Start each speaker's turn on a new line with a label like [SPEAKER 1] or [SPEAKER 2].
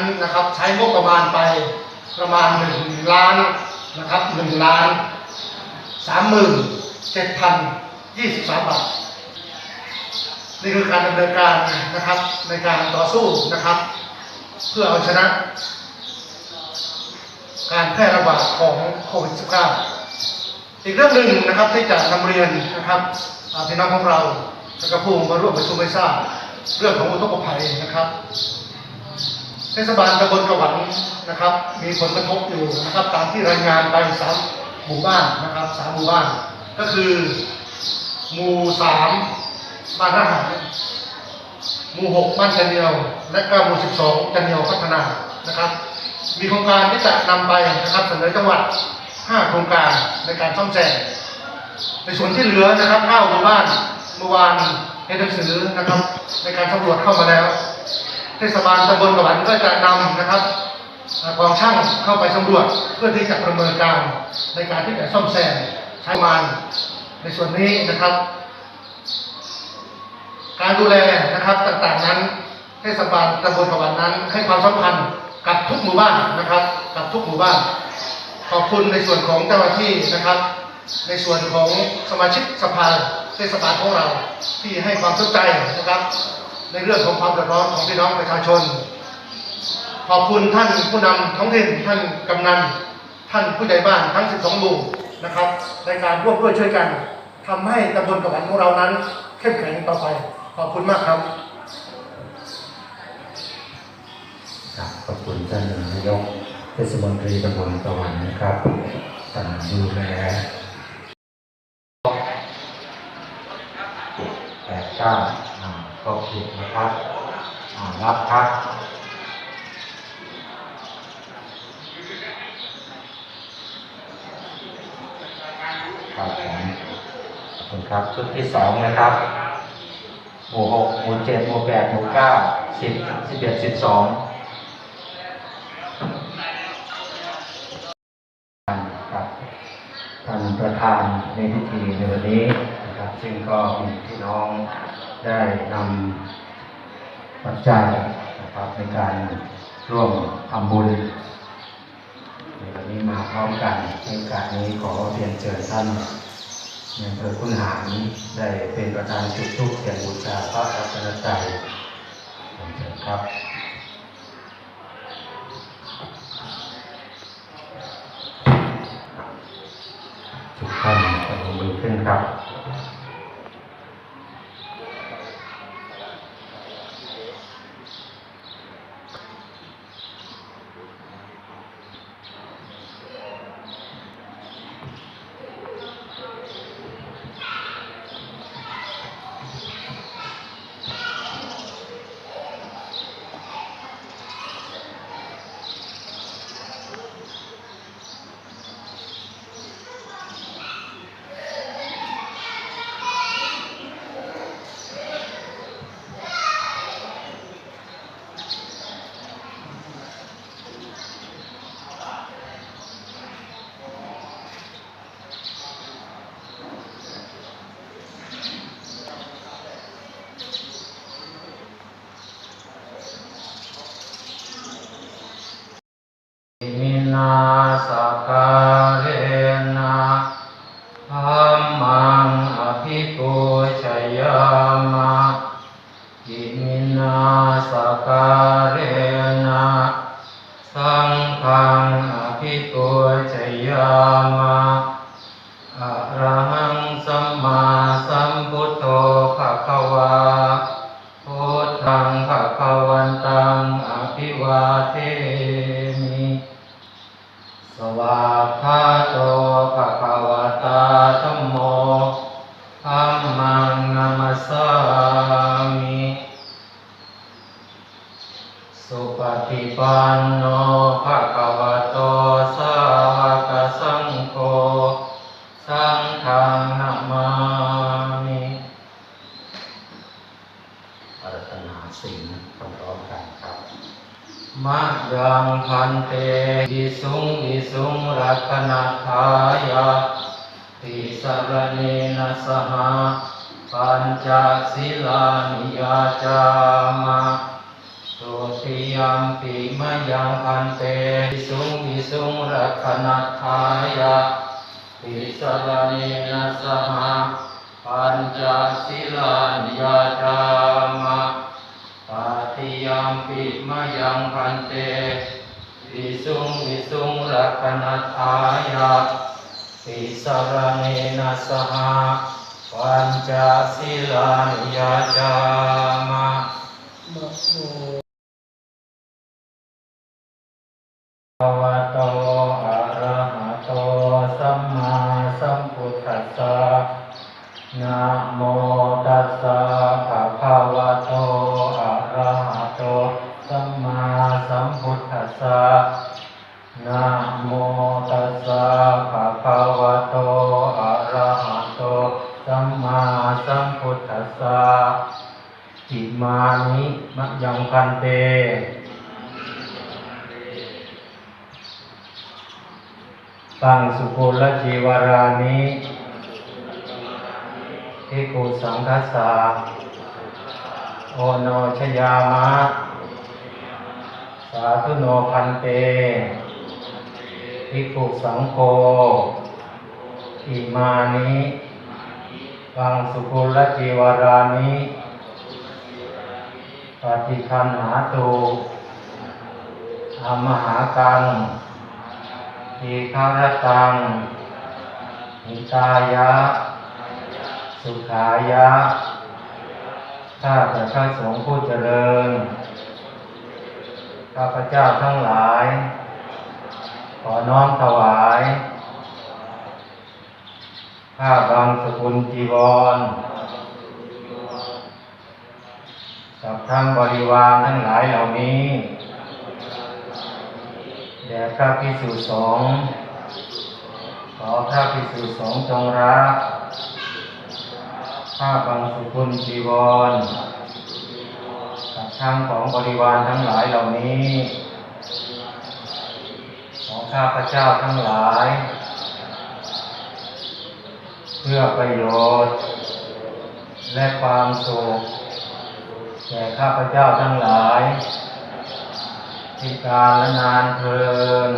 [SPEAKER 1] นั้นนะครับใช้งบประมาณไปประมาณหนึ่งล้านนะครับหนึ่งล้านสามหมื่นเจ็ดพันยี่สิบสามบาท นี่คือการดำเนินการนะครับในการต่อสู้นะครับ เพื่อเอาชนะ การแพร่ระบาดของโควิด -19 อีกเรื่องหนึ่งนะครับที่จะนำเรียนนะครับพี่น้องของเราและก็ผู้มาร่วมประชุมไม่ทราบเรื่องของอุทกภัยนะครับ เทศบาลตำบลกระหวันนะครับ มีผลกระทบอยู่นะครับ ตามที่รายงานไปสามหมู่บ้านนะครับสามหมู่บ้าน ก็คือหมู่สามบ้านทหารหมู่หกบ้านจันเดียว และก็หมู่สิบสองจันเดียวพัฒนานะครับ มีโครงการที่จะนำไปนะครับเสนอจังหวัดห้าโครงการในการซ่อมแซมในส่วนที่เหลือนะครับเก้าหมู่บ้านเมื่อวานในหนังสือนะครับ ในการสำรวจเข้ามาแล้ว เทศบาลตำบลกวันก็จะนำนะครับกองช่างเข้าไปสำรวจเพื่อที่จะประเมินการในการที่จะซ่อมแซมใช้มาณในส่วนนี้นะครับ การดูแลนะครับต่างๆนั้นเทศบาลตำบลกวันนั้น ให้ความสำคัญกับทุกหมู่บ้านนะครับ กับทุกหมู่บ้าน ขอบคุณในส่วนของเจ้าหน้าที่นะครับ ในส่วนของสมาชิกสภาเทศบาลของเราที่ให้ความสนใจนะครับ ในเรื่องของความเดือดร้อนของพี่น้องประชาชน ขอบคุณท่านผู้นำท้องถิ่นท่านกำนัน ท่านผู้ใหญ่บ้านทั้ง 12หมู่นะครับ ในการร่วมด้วยช่วยกันทำให้ตำบลกระหวันของเรานั้น เข้มแข็งต่อไป ขอบคุณมากครับ
[SPEAKER 2] ขอบคุณท่านนายกเทศมนตรีตำบลตะวันนะครับท่านดูแลแปดเก้า อ่าก็ผิดนะครับรับครับครับผมขอบคุณครับชุดที่สองนะครับหมู่หกหมู่เจ็ดหมู่แปดหมู่เก้าสิบสิบเอ็ดสิบสองครับท่านประธานในพิธีในวันนี้นะครับ ซึ่งก็มีพี่น้อง ได้นำปัจจัยนะครับในการร่วมทำบุญในวันนี้มาพร้อมกันในโอกาสนี้ขอเรียนเชิญท่านในอำเภอคุณหารได้เป็นประธานจุดทูปเทียนบูชาพระรัตนตรัยขอบคุณครับทุกท่านประนมมือขึ้นครับ มินาสการเนะธรรมังอภิปูชยามะอิมินาสการนะสังฆังอภิปูชยามะอะระหังสัมมาสัม พุทธภะคะวาพุทธังภะคะวันตังอภิวาเทมิ วาคาโตภะคะวะตาธัมโมธัมมังนัมสสามิ สุปฏิปันโนภะคะวะโตสาวกสังโฆ สังฆังนามามิอารัตนาสิ่งพร้อมๆกันครับ มะยังพันเตวิสุงวิสุ งรักนัทายาติสรเนนะสหปัญจศีลานิยาจามะตุติยัมปิมยังพันเตสุงวิสุงรักขณัฏฐายะติสรณเนนะสหปัญจศีลานิยาจามะปาติยัมปิมยังพันเต สุงวิสุงรักขณัฏฐายะติสารเนนะสหปัญจศีลานิยาจามะภะวะโตอะระหะโตสัมมาสัมพุทธัสสะนะโม ภะคะวะโต อะระหะโต สัมมาสัมพุทธัสสะอิมานิมะยังพันเตตังสุโกลจีวารานิเทิกุสังคัสสาโอโนชยามะ สาธุโนพันเต ทิกุสังโฆอิมานิตังสุโกลจีวารานิปฏิคันหาตุอามหากังทีฆารตังหิตายะ สุขายะข้าแต่พระสงฆ์ผู้เจริญ ข้าพเจ้าทั้งหลาย ขอน้อมถวายข้าบางสกุลจีวรกับทั้งบริวารทั้งหลายเหล่านี้แด่พระพิสุสงฆ์ขอพระพิสุสงฆ์จงรักข้าบังสุกุลจีวรกับทั้งของบริวารทั้งหลายเหล่านี้ ข้าพเจ้าทั้งหลาย เพื่อประโยชน์ และความสุขแก่ข้าพเจ้าทั้งหลายที่การและนานเพลิน